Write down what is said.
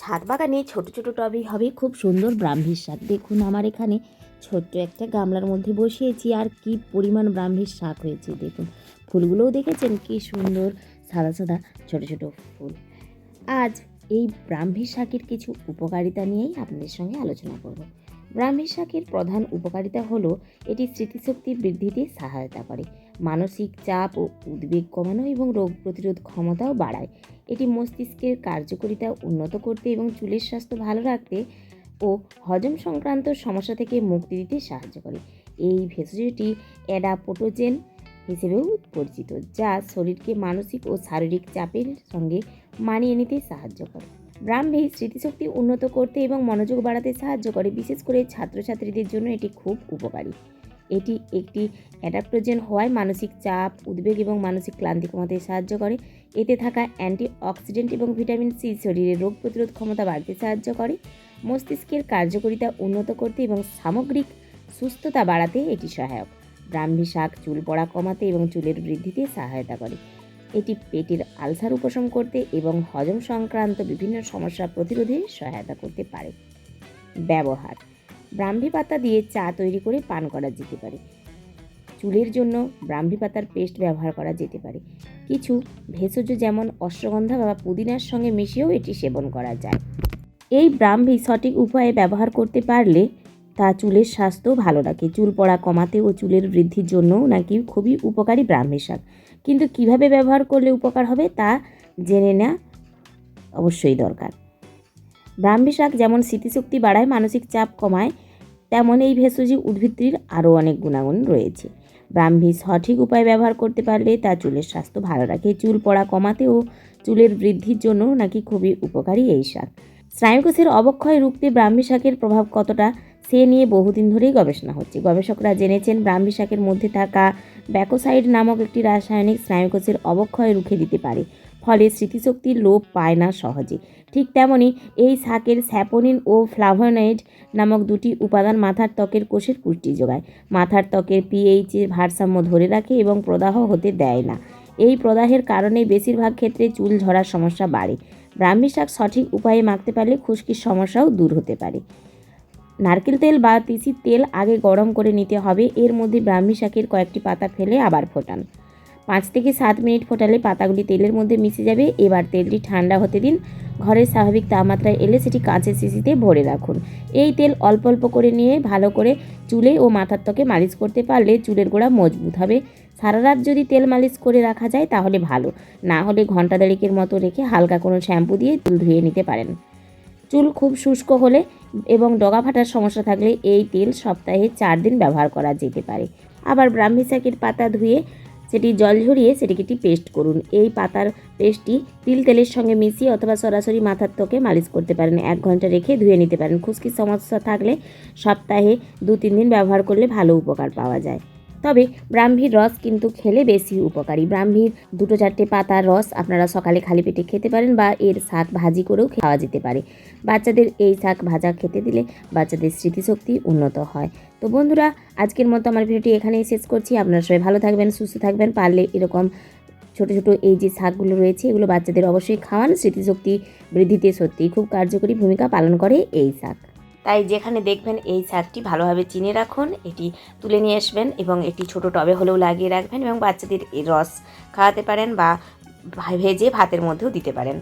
ছাদ বাগানে ছোট ছোট টবেই হবে খুব সুন্দর ব্রাহ্মীর শাক। দেখুন, আমার এখানে ছোট্ট একটা গামলার মধ্যে বসিয়েছি আর কি পরিমাণ ব্রাহ্মীর শাক হয়েছে। দেখুন, ফুলগুলোও দেখেছেন? কি সুন্দর, সাদা সাদা, ছোট ছোট ফুল। আজ এই ব্রাহ্মীর শাকের কিছু উপকারিতা নিয়েই আপনাদের সঙ্গে আলোচনা করব। ব্রাহ্মী শাকের প্রধান উপকারিতা হল এটি স্মৃতিশক্তি বৃদ্ধিতে সহায়তা করে। মানসিক চাপ ও উদ্বেগ কমানো এবং রোগ প্রতিরোধ ক্ষমতাও বাড়ায়। এটি মস্তিষ্কের কার্যকারিতা উন্নত করতে এবং চুলের স্বাস্থ্য ভালো রাখতে ও হজম সংক্রান্ত সমস্যা থেকে মুক্তি দিতে সাহায্য করে। এই ভেষজটি অ্যাডাপোটোজেন হিসেবেও পরিচিত, যা শরীরকে মানসিক ও শারীরিক চাপের সঙ্গে মানিয়ে নিতে সাহায্য করে। ব্রাহ্মী স্মৃতিশক্তি উন্নত করতে এবং মনোযোগ বাড়াতে সাহায্য করে, বিশেষ করে ছাত্রছাত্রীদের জন্য এটি খুব উপকারী। এটি একটি অ্যাডাপ্টোজেন হওয়ায় মানসিক চাপ, উদ্বেগ এবং মানসিক ক্লান্তি কমাতে সাহায্য করে। এতে থাকা অ্যান্টি অক্সিডেন্ট এবং ভিটামিন সি শরীরের রোগ প্রতিরোধ ক্ষমতা বাড়তে সাহায্য করে। মস্তিষ্কের কার্যকারিতা উন্নত করতে এবং সামগ্রিক সুস্থতা বাড়াতে এটি সহায়ক। ব্রাহ্মী শাক চুল পড়া কমাতে এবং চুলের বৃদ্ধিতে সহায়তা করে। এটি পেটের আলসার উপশম করতে এবং হজম সংক্রান্ত বিভিন্ন সমস্যা প্রতিরোধে সহায়তা করতে পারে। ব্যবহার, ব্রাহ্মী পাতা দিয়ে চা তৈরি করে পান করা যেতে পারে। চুলের জন্য ব্রাহ্মী পাতার পেস্ট ব্যবহার করা যেতে পারে। কিছু ভেষজ যেমন অশ্বগন্ধা বা পুদিনার সঙ্গে মিশিয়েও এটি সেবন করা যায়। এই ব্রাহ্মী সঠিক উপায়ে ব্যবহার করতে পারলে তা চুলের স্বাস্থ্য ভালো রাখে। চুল পড়া কমাতে ও চুলের বৃদ্ধির জন্যও নাকি খুবই উপকারী ব্রাহ্মী শাক। কিন্তু কীভাবে ব্যবহার করলে উপকার হবে তা জেনে নেওয়া অবশ্যই দরকার। ব্রাহ্মী শাক যেমন স্মৃতিশক্তি বাড়ায়, মানসিক চাপ কমায়, তেমন এই ভেষজি উদ্ভিদটির আরও অনেক গুণাগুণ রয়েছে। ব্রাহ্মী সঠিক উপায়ে ব্যবহার করতে পারলে তা চুলের স্বাস্থ্য ভালো রাখে, চুল পড়া কমাতে ও চুলের বৃদ্ধির জন্য নাকি খুবই উপকারী এই শাক। স্নায়ুকোষের অবক্ষয় রুখতে ব্রাহ্মী শাকের প্রভাব কতটা, সে নিয়ে বহুদিন ধরেই গবেষণা হচ্ছে। গবেষকরা জেনেছেন, ব্রাহ্মী শাকের মধ্যে থাকা ব্যাকোসাইড নামক একটি রাসায়নিক স্নায়ুকোষের অবক্ষয় রুখে দিতে পারে, ফলে স্মৃতিশক্তির লোপ পায় না সহজে। ঠিক তেমনি এই শাকের স্যাপোনিন ও ফ্লাভোনয়েড নামক দুটি উপাদান মাথার ত্বকের কোষের পুষ্টি যোগায়। মাথার ত্বকের পিএইচের ভারসাম্য ধরে রাখে এবং প্রদাহ হতে দেয় না। এই প্রদাহের কারণে বেশিরভাগ ক্ষেত্রে চুল ঝরার সমস্যা বাড়ে। ব্রাহ্মী শাক সঠিক উপায়ে মাখতে পারলে খুশকির সমস্যাও দূর হতে পারে। নারকেল তেল বা তিসির তেল আগে গরম করে নিতে হবে। এর মধ্যে ব্রাহ্মী শাকের কয়েকটি পাতা ফেলে আবার ফোটান। পাঁচ থেকে সাত মিনিট ফোটালে পাতাগুলি তেলের মধ্যে মিশে যাবে। এবার তেলটি ঠান্ডা হতে দিন। ঘরের স্বাভাবিক তাপমাত্রায় এলে সেটি কাঁচের শিশিতে ভরে রাখুন। এই তেল অল্প অল্প করে নিয়ে ভালো করে চুলে ও মাথার ত্বকে মালিশ করতে পারলে চুলের গোড়া মজবুত হবে। সারা রাত যদি তেল মালিশ করে রাখা যায় তাহলে ভালো। না হলে ঘণ্টা দেড়েকের মতো রেখে হালকা কোনো শ্যাম্পু দিয়ে চুল ধুয়ে নিতে পারেন। চুল খুব শুষ্ক হলে এবং ডগা ফাটার সমস্যা থাকলে এই তেল সপ্তাহে চার দিন ব্যবহার করা যেতে পারে। আবার ব্রাহ্মী শাকের পাতা ধুয়ে সেটি জল ঝরিয়ে সেটিকে একটি পেস্ট করুন। এই পাতার পেস্টটি তিল তেলের সঙ্গে মিশিয়ে অথবা সরাসরি মাথার ত্বকে মালিশ করতে পারেন। এক ঘণ্টা রেখে ধুয়ে নিতে পারেন। খুশকির সমস্যা থাকলে সপ্তাহে দু তিন দিন ব্যবহার করলে ভালো উপকার পাওয়া যায়। তবে ব্রাহ্মীর রস কিন্তু খেলে বেশি উপকারী। ব্রাহ্মীর দুটো চারটে পাতার রস আপনারা সকালে খালি পেটে খেতে পারেন বা এর শাক ভাজি করেও খাওয়া যেতে পারে। বাচ্চাদের এই শাক ভাজা খেতে দিলে বাচ্চাদের স্মৃতিশক্তি উন্নত হয়। তো বন্ধুরা, আজকের মতো আমার ভিডিওটি এখানেই শেষ করছি। আপনারা সবাই ভালো থাকবেন, সুস্থ থাকবেন। পারলে এরকম ছোট ছোট এই যে শাকগুলো রয়েছে, এগুলো বাচ্চাদের অবশ্যই খাওয়ান। স্মৃতিশক্তি বৃদ্ধিতে সত্যিই খুব কার্যকরী ভূমিকা পালন করে এই শাক। তাই যেখানে দেখবেন এই শাকটি ভালোভাবে চিনে রাখুন, এটি তুলে নিয়ে আসবেন এবং এটি ছোট টবে হলেও লাগিয়ে রাখবেন এবং বাচ্চাদের রস খাওয়াতে পারেন বা ভেজে ভাতের মধ্যেও দিতে পারেন।